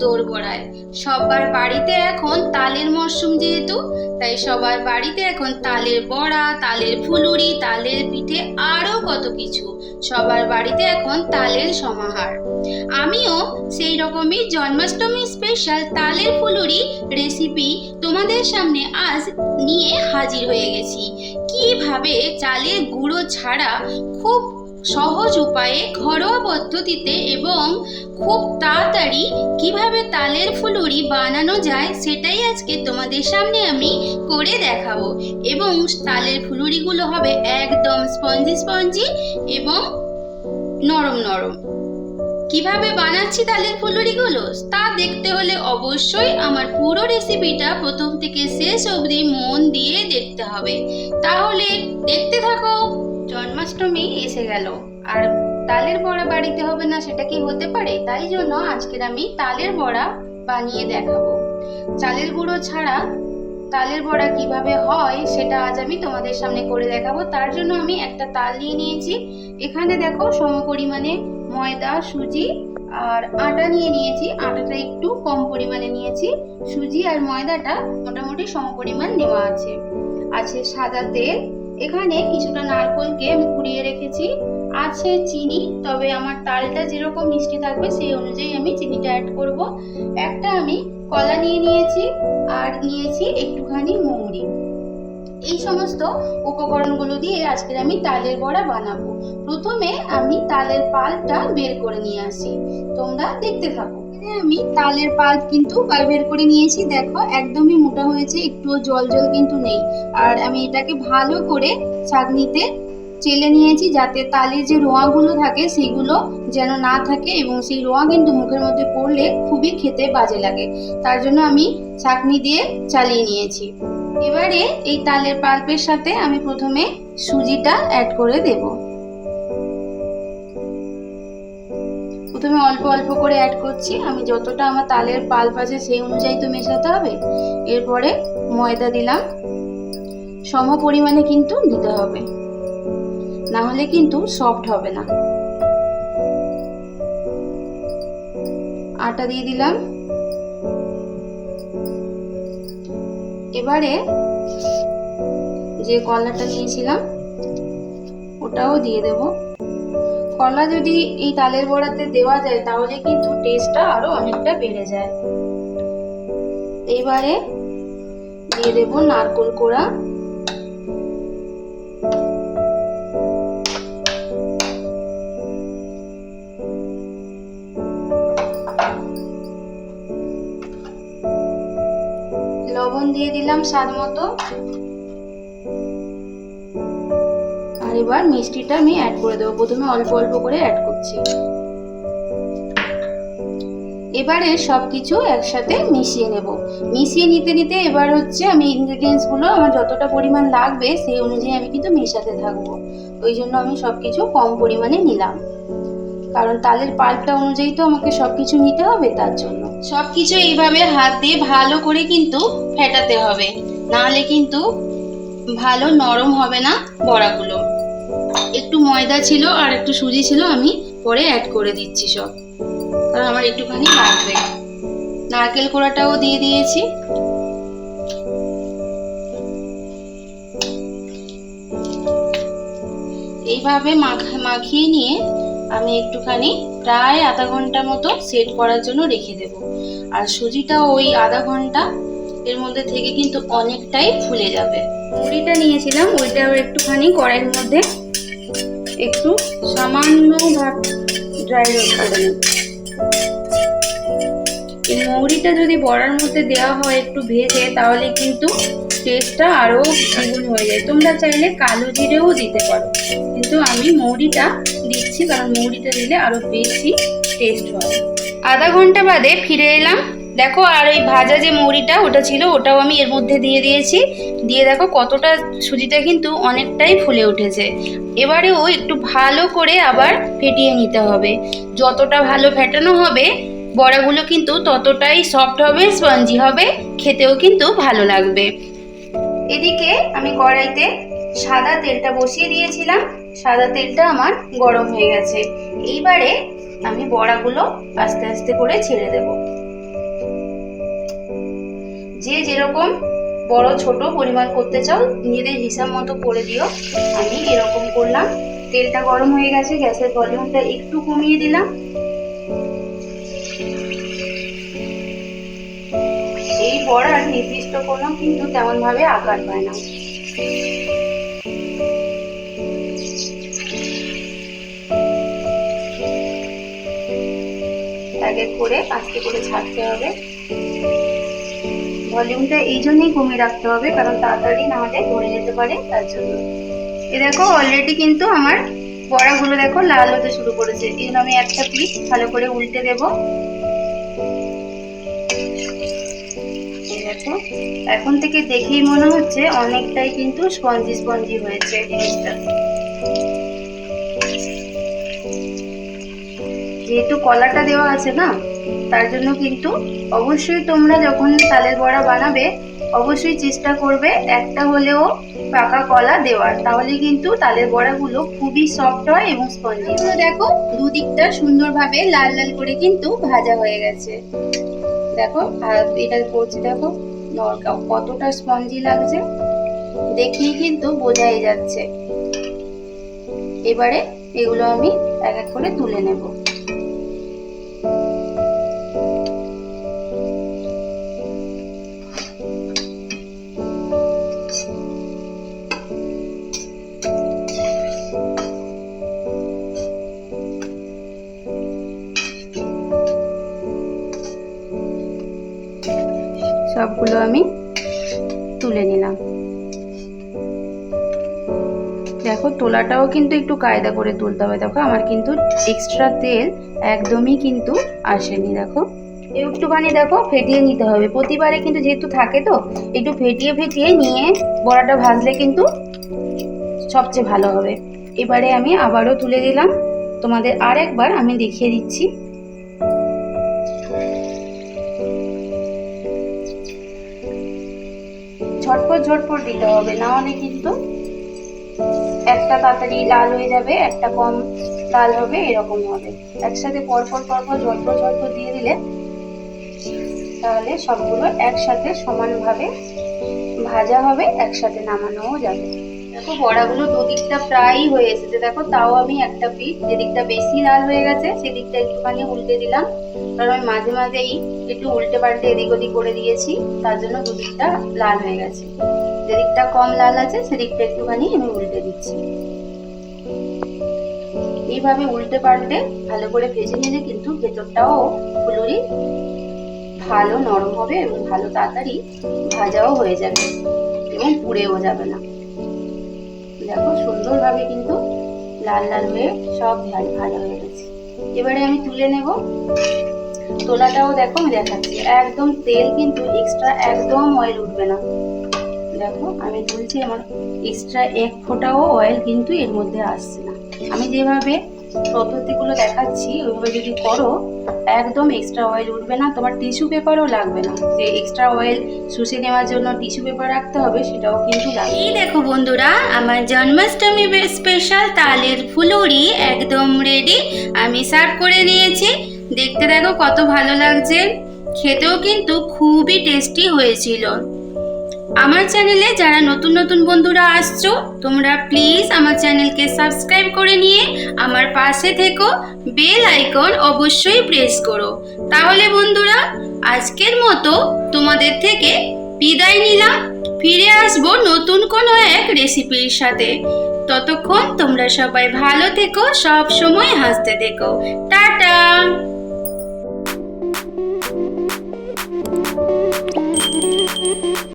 দৌড় গড়ায় সবার বাড়িতে এখন তালের মরশুম যেহেতু, তাই সবার বাড়িতে এখন তালের বড়া, তালের ফুলুরি, তালের পিঠে আরও কত কিছু। সবার বাড়িতে এখন তালের সমাহার। আমিও সেই রকমই জন্মাষ্টমী স্পেশাল তালের ফুলুরি রেসিপি তোমাদের সামনে আজ নিয়ে হাজির হয়ে গেছি। কীভাবে চালের গুঁড়ো ছাড়া খুব সহজ উপায়ে ঘরোয়া পদ্ধতিতে এবং খুব তাড়াতাড়ি কীভাবে তালের ফুলুরি বানানো যায় সেটাই আজকে তোমাদের সামনে আমি করে দেখাবো। এবং তালের ফুলুরিগুলো হবে একদম স্পঞ্জি স্পঞ্জি এবং নরম নরম। কীভাবে বানাচ্ছি তালের ফুলুরিগুলো? তা দেখতে হলে অবশ্যই আমার পুরো রেসিপিটা প্রথম থেকে শেষ অবধি মন দিয়ে দেখতে হবে। তাহলে দেখতে থাকো, জন্মাষ্টমী এসে গেল। আর তালের বড়া বাড়িতে হবে না, সেটা কি হতে পারে? তাই জন্য আজকের আমি তালের বড়া বানিয়ে দেখাবো। চালের গুঁড়ো ছাড়া তালের বড়া কীভাবে হয়, সেটা আজ আমি তোমাদের সামনে করে দেখাবো। তার জন্য আমি একটা তাল নিয়ে নিয়েছি। এখানে দেখো সম পরিমাণে ময়দা, সুজি আর আটা নিয়ে নিয়েছি। আটাটা একটু কম পরিমাণে নিয়েছি। সুজি আর ময়দাটা মোটামুটি সম পরিমাণ নেওয়া আছে। আছে সাদা তেল। এখানে কিছুটা নারকোলকে আমি কুড়িয়ে রেখেছি। আছে চিনি, তবে আমার তালটা যেরকম মিষ্টি থাকবে সেই অনুযায়ী আমি চিনিটা অ্যাড করব। একটা আমি কলা নিয়ে নিয়েছি আর নিয়েছি একটুখানি মৌরি। এই সমস্ত উপকরণগুলো দিয়ে আজকের আমি তালের বড়া বানাবো। প্রথমে আমি তালের পালটা বের করে নিয়ে আসি। তোমরা দেখতে থাকো। আমি তালের পাল্প কিন্তু বার করে নিয়েছি। দেখো, একদমই মোটা হয়েছে, একটুও জল জল কিন্তু নেই। আর আমি এটাকে ভালো করে ছাঁকনিতে চেলে নিয়েছি যাতে তালের যে রোঁয়াগুলো থাকে সেগুলো যেন না থাকে এবং সেই রোঁয়া কিন্তু মুখের মধ্যে পড়লে খুবই খেতে বাজে লাগে। তার জন্য আমি ছাঁকনি দিয়ে চালিয়ে নিয়েছি। এবারে এই তালের পাল্পের সাথে আমি প্রথমে সুজিটা অ্যাড করে দেব। প্রথমে অল্প অল্প করে অ্যাড করছি। আমি যতটা আমার তালের পাল্প আছে সেই অনুযায়ী তো মেশাতে হবে। এরপরে ময়দা দিলাম। সম পরিমাণে কিন্তু দিতে হবে। না হলে কিন্তু সফট হবে না। আটা দিয়ে দিলাম। এবারে যে কলাটা নিয়েছিলাম, ওটাও দিয়ে দেব। কলা যদি এই তালের বড়াতে দেওয়া যায়, তাহলে কিন্তু টেস্টটা আরও অনেকটা বেড়ে যায়। এবারে দিয়ে দেব নারকোল কোড়া। দিয়ে দিলাম স্বাদ মতো। আর এবার মিষ্টিটা আমি অ্যাড করে দেবো। প্রথমে অল্প অল্প করে অ্যাড করছি। এবারে সব কিছু একসাথে মিশিয়ে নেব। মিশিয়ে নিতে নিতে এবার হচ্ছে আমি ইনগ্রেডিয়েন্টসগুলো আমার যতটা পরিমাণ লাগবে সেই অনুযায়ী আমি কিন্তু মেশাতে থাকব। ওই জন্য আমি সব কিছু কম পরিমাণে নিলাম। কারণ তালের পাল্পটা অনুযায়ী তো আমাকে সব কিছু নিতে হবে, তার জন্য। সব কিছু এইভাবে হাত দিয়ে ভালো করে কিন্তু ফেটাতে হবে। নাহলে কিন্তু ভালো নরম হবে না বড়াগুলো। একটু ময়দা ছিল আর একটু সুজি ছিল আমি পরে অ্যাড করে দিচ্ছি সব। কারণ আমার একটুখানি লাগবে। নারকেল কোড়াটাও দিয়ে দিয়েছি। এইভাবে মাখা, মাখিয়ে নিয়ে আমি একটুখানি প্রায় আধা ঘণ্টা মতো সেট করার জন্য রেখে দেব। আর সুজিটা ওই আধা ঘণ্টা এর মধ্যে থেকে কিন্তু অনেকটাই ফুলে যাবে। মুড়িটা নিয়েছিলাম, ওইটাও একটুখানি কড়াইয়ের মধ্যে একটু সামান্য ভাব ড্রাই এই মৌরিটা যদি বড়ার মধ্যে দেওয়া হয় একটু ভেজে, তাহলে কিন্তু টেস্টটা আরও দ্বিগুণ হয়ে যায়। তোমরা চাইলে কালো জিরেও দিতে পারো। কিন্তু আমি মৌরিটা দিচ্ছি কারণ মৌরিটা দিলে আরও বেশি টেস্ট হয় আধা ঘণ্টা বাদে ফিরে এলাম। দেখো, আর ওই ভাজা যে মৌরিটা ওটা ছিল, ওটাও আমি এর মধ্যে দিয়ে দিয়েছি। দিয়ে দেখো, কতটা সুজিটা কিন্তু অনেকটাই ফুলে উঠেছে। এবারেও একটু ভালো করে আবার ফেটিয়ে নিতে হবে। যতটা ভালো ফেটানো হবে, বড়াগুলো কিন্তু ততটাই সফট হবে স্পঞ্জি হবে, খেতেও কিন্তু ভালো লাগবে। এদিকে আমি কড়াইতে সাদা তেলটা বসিয়ে দিয়েছিলাম, সাদা তেলটা আমার গরম হয়ে গেছে। এইবারে আমি বড়াগুলো আস্তে আস্তে করে ছেড়ে দেব। যে যেরকম বড় ছোট পরিমাণ করতে চাও, নিজেদের হিসাব মতো করে দিও। আমি এরকম করলাম, তেলটা গরম হয়ে গেছে, গ্যাসের ভলিউমটা একটু কমিয়ে দিলাম। এই বড়ার নির্দিষ্ট কোনো কিন্তু তেমন ভাবে আকার পায় না। করে আস্তে করে ছাড়তে হবে। ভলিউমটা এই জন্যই কমিয়ে রাখতে হবে, কারণ তাড়াতাড়ি না হলে ধরে যেতে পারে, তার জন্য। এ দেখো অলরেডি কিন্তু আমার বড়াগুলো দেখো লাল হতে শুরু করেছে। এই জন্য আমি একটা পিস ভালো করে উল্টে দেব। দেখো, এখন থেকে দেখেই মনে হচ্ছে অনেকটাই কিন্তু স্পঞ্জি স্পঞ্জি হয়েছে জিনিসটা। যেহেতু কলাটা দেওয়া আছে না, তার জন্য কিন্তু অবশ্যই তোমরা যখন তালের বড়া বানাবে, অবশ্যই চেষ্টা করবে একটা হলেও পাকা কলা দেওয়ার। তাহলে কিন্তু তালের বড়াগুলো খুবই সফট হয় এবং স্পঞ্জি দেখো, দুদিকটা সুন্দরভাবে লাল লাল করে কিন্তু ভাজা হয়ে গেছে। দেখো, আর এটা করছি, দেখো কতটা স্পঞ্জি লাগছে। দেখলেই কিন্তু বোঝাই যাচ্ছে। এবারে এগুলো আমি এক এক করে তুলে নেব। সবগুলো আমি তুলে নিলাম। দেখো, তোলাটাও কিন্তু একটু কায়দা করে তুলতে হবে। দেখো, আমার কিন্তু এক্সট্রা তেল একদমই কিন্তু আসেনি, দেখো। একটুখানি, দেখো, ফেটিয়ে নিতে হবে। প্রতিবারে কিন্তু যেহেতু থাকে তো, একটু ফেটিয়ে ফেটিয়ে নিয়ে বড়াটা ভাজলে কিন্তু সবচেয়ে ভালো হবে। এবারে আমি আবারও তুলে দিলাম। তোমাদের আর একবার আমি দেখিয়ে দিচ্ছি। ঝটপট ঝটপট দিতে হবে, না হলে কিন্তু একটা তাড়াতাড়ি লাল হয়ে যাবে, একটা কম লাল হবে, এরকম হবে। একসাথে পরপর পরপর ঝটপট ঝটপট দিয়ে দিলে তাহলে সবগুলো একসাথে সমানভাবে ভাজা হবে, একসাথে নামানোও যাবে। দেখো বড়াগুলো দুদিকটা প্রায়ই হয়ে এসেছে। দেখো তাও আমি একটা পিঠ, যেদিকটা বেশি লাল হয়ে গেছে, সেদিকটা একটুখানি উল্টে দিলাম। কারণ মাঝে মাঝেই একটু উল্টে পাল্টে এদিক ওদিক করে দিয়েছি, তার জন্য দুদিকটা লাল হয়ে গেছে। যেদিকটা কম লাল আছে, সেদিকটা একটুখানি আমি উল্টে দিচ্ছি। এইভাবে উল্টে পাল্টে ভালো করে ভেজে নিলে কিন্তু ভেতরটাও ফুলুরি ভালো নরম হবে এবং ভালো তাড়াতাড়ি ভাজাও হয়ে যাবে এবং পুড়েও যাবে না। দেখো সুন্দরভাবে কিন্তু লাল লাল হয়ে সব ভাজা হয়ে গেছে। এবারে আমি তুলে নেব তোলাটাও দেখো, আমি দেখাচ্ছি। একদম তেল কিন্তু এক্সট্রা একদম অয়েল উঠবে না। দেখো, আমি তুলছি আমার এক্সট্রা এক ফোঁটাও অয়েল কিন্তু এর মধ্যে আসছে না। আমি যেভাবে পদ্ধতিগুলো দেখাচ্ছি, ওইভাবে যদি করো, একদম এক্সট্রা অয়েল উঠবে না। তোমার টিস্যু পেপারও লাগবে না। যে এক্সট্রা অয়েল শুষে নেওয়ার জন্য টিস্যু পেপার রাখতে হবে, সেটাও কিন্তু লাগবে এই দেখো বন্ধুরা, আমার জন্মাষ্টমী স্পেশাল তালের ফুলুরি একদম রেডি আমি সার্ভ করে নিয়েছি। দেখতে দেখো কত ভালো লাগছে। খেতেও কিন্তু খুবই টেস্টি হয়েছিল। আমার চ্যানেলে যারা নতুন নতুন বন্ধুরা আসছো, তোমরা প্লিজ আমার চ্যানেলকে সাবস্ক্রাইব করে নিয়ে আমার পাশে থেকো। বেল আইকন অবশ্যই প্রেস করো। তাহলে বন্ধুরা, আজকের মতো তোমাদের থেকে বিদায় নিলাম। ফিরে আসব নতুন কোনো এক রেসিপির সাথে। ততক্ষণ তোমরা সবাই ভালো থেকো, সব সময় হাসতে থেকো। টাটা!